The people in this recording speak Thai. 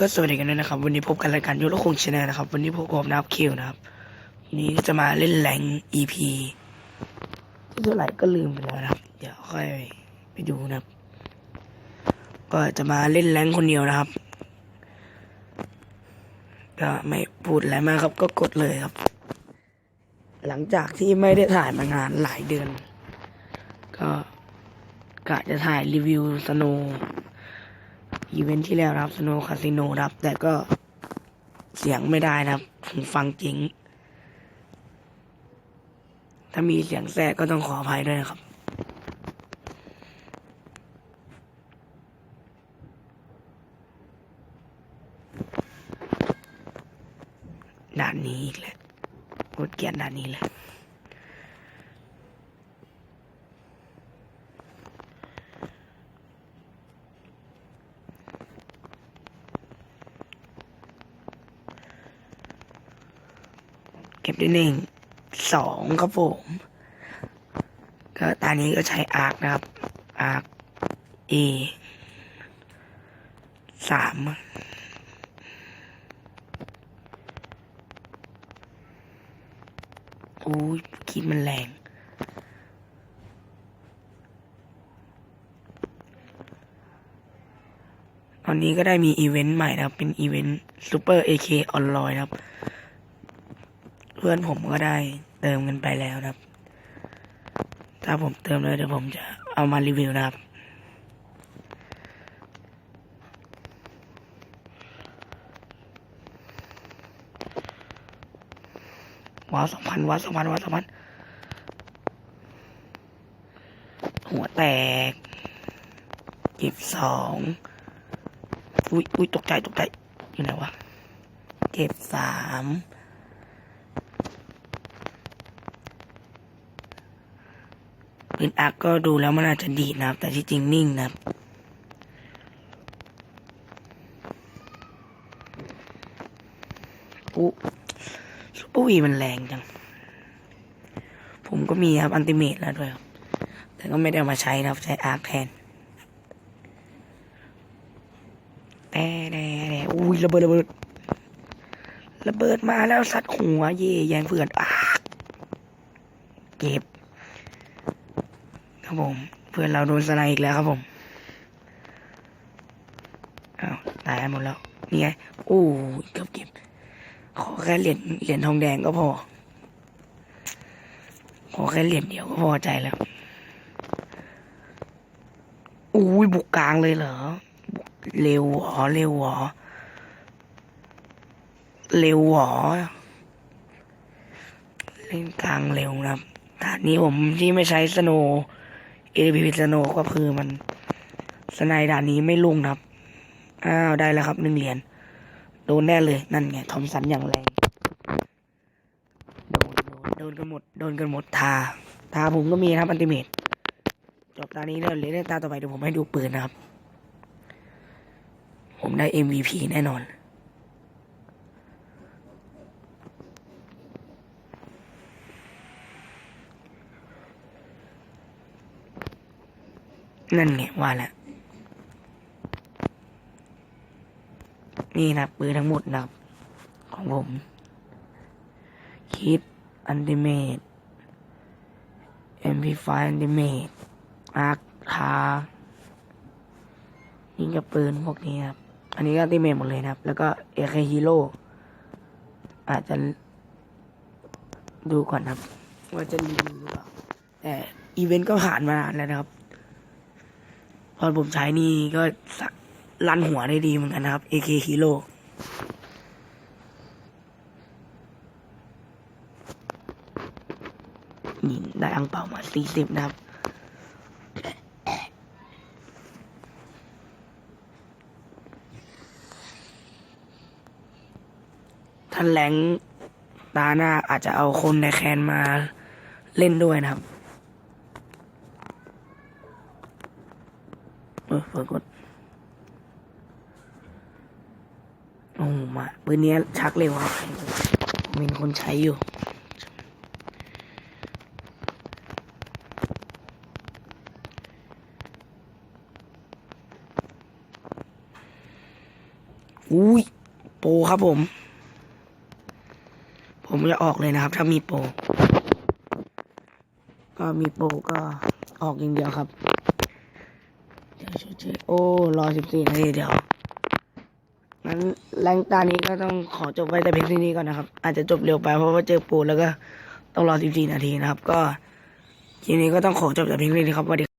ก็สวัสดีกันด้วยนะครับ วันนี้พบกันรายการยุโรคงชนลนะครับ วันนี้พบกับนับคิวนะครับวันนี้จะมาเล่นแรง EP ที่เท่าไหร่ก็ลืมไปแล้วนะครับ เดี๋ยวค่อยไปดูนะครับ ก็จะมาเล่นแรงคนเดียวนะครับ ก็ไม่พูดอะไรมากครับ ก็กดเลยครับ หลังจากที่ไม่ได้ถ่ายมานานหลายเดือน ก็กะจะถ่ายรีวิวสโนว อีเวนท์ที่แล้วครับสโนว์คาสิโนครับ แต่ก็เสียงไม่ได้นะครับหูฟังจริง ถ้ามีเสียงแทรกก็ต้องขออภัยด้วยนะครับด่านนี้อีกแล้วกดเกียดด่านนี้แหละ เก็บได้หนึ่งสองครับผมก็ตอนนี้ก็ใช้อาร์คนะครับ อาร์คเอสามโอ้ยคิดมันแรงตอนนี้ก็ได้มีอีเวนต์ใหม่นะครับ เป็นอีเวนต์ซูเปอร์เอเคออนไลน์ครับ พื่อนผมก็ได้เติมกันไปแล้วครับ ถ้าผมเติมเลยเดี๋ยวผมจะเอามารีวิวนะครับว้าสองพันว้าสองพันว้าสองพันหัวแตกเก็บสองอุ้ยอุ้ยตกใจตกใจอยู่ไหนวะเก็บสาม ปืนอักก็ดูแล้วมันอาจจะดีดนะครับ แต่ที่จริงนิ่งนะครับอุ๊ซุปเปอร์วีมันแรงจัง ผมก็มีครับอันติเมตแล้วด้วยครับ แต่ก็ไม่ได้มาใช้นะครับ ใช้อาร์คแทนแต่แต่แต่อุ้ยระเบิดระเบิดระเบิดมาแล้วสัตว์หัวเย่แยงเพื่อนอาเก็บ ครับผม เพื่อนเราโดนสไนด์อีกแล้วครับผมอ้าวตายหมดแล้วนี่ไงโอ้ยเกือบเก็บขอแค่เหรียญเหรียญทองแดงก็พอ ขอแค่เหรียญเดียวก็พอใจแล้วอุ้ยบุกกลางเลยเหรอเร็วหรอเร็วหรอเร็วหรอเล่นกลางเร็วนะครับด่านนี้ผมที่ไม่ใช้สโน เอพีสโนก็คือมันสไนด์ด่านนี้ไม่ลุ่งครับ อ้าวได้แล้วครับหนึ่งเหรียญโดนแน่เลยนั่นไงทอมสันอย่างแรงโดนโดนโดนกันหมดโดนกันหมดทาทาผมก็มีครับอันติเมตจบตานี้แล้วเลยตาต่อไปเดี๋ยวผมให้ดูปืนนะครับ ผมได้ MVP แน่นอน นั่นไงว่าแล้วนี่นะปืนทั้งหมดนะของผม คิดอันติเมต MP5 อันติเมตอาร์คานี่กับปืนพวกนี้ครับ อันนี้ก็อันติเมตหมดเลยนะครับ แล้วก็เอเคฮีโร่อาจจะดูก่อนครับ ว่าจะรีวิวหรือเปล่าแต่อีเวนต์ก็ผ่านมานานแล้วนะครับ ตอนผมใช้นี่ก็สักลั่นหัวได้ดีเหมือนกันนะครับ AK Hero นี่ได้อังเปามาสี่สิบนะครับ ท่านแหลงตาหน้าอาจจะเอาคนในแคนมาเล่นด้วยนะครับ เออเปิดกดโอ้มาปืนนี้ชักเร็วครับมเห็นคนใช้อยู่อุ้ยโปครับผม ผมจะออกเลยนะครับ ถ้ามีโป ก็มีโปก็ออกอย่างเดียวครับ เดี๋ยวช่โอ้รอสิบสี่นาทีเดี๋ยวงั้นแรงตานี้ก็ต้องขอจบไว้แต่เพียงเท่นี้ก่อนนะครับ อาจจะจบเร็วไปเพราะว่าเจอปูแล้วก็ต้องรอ14นาทีนะครับ ก็ทีนี้ก็ต้องขอจบแต่เพียงเท่นี้ครับสวัสดี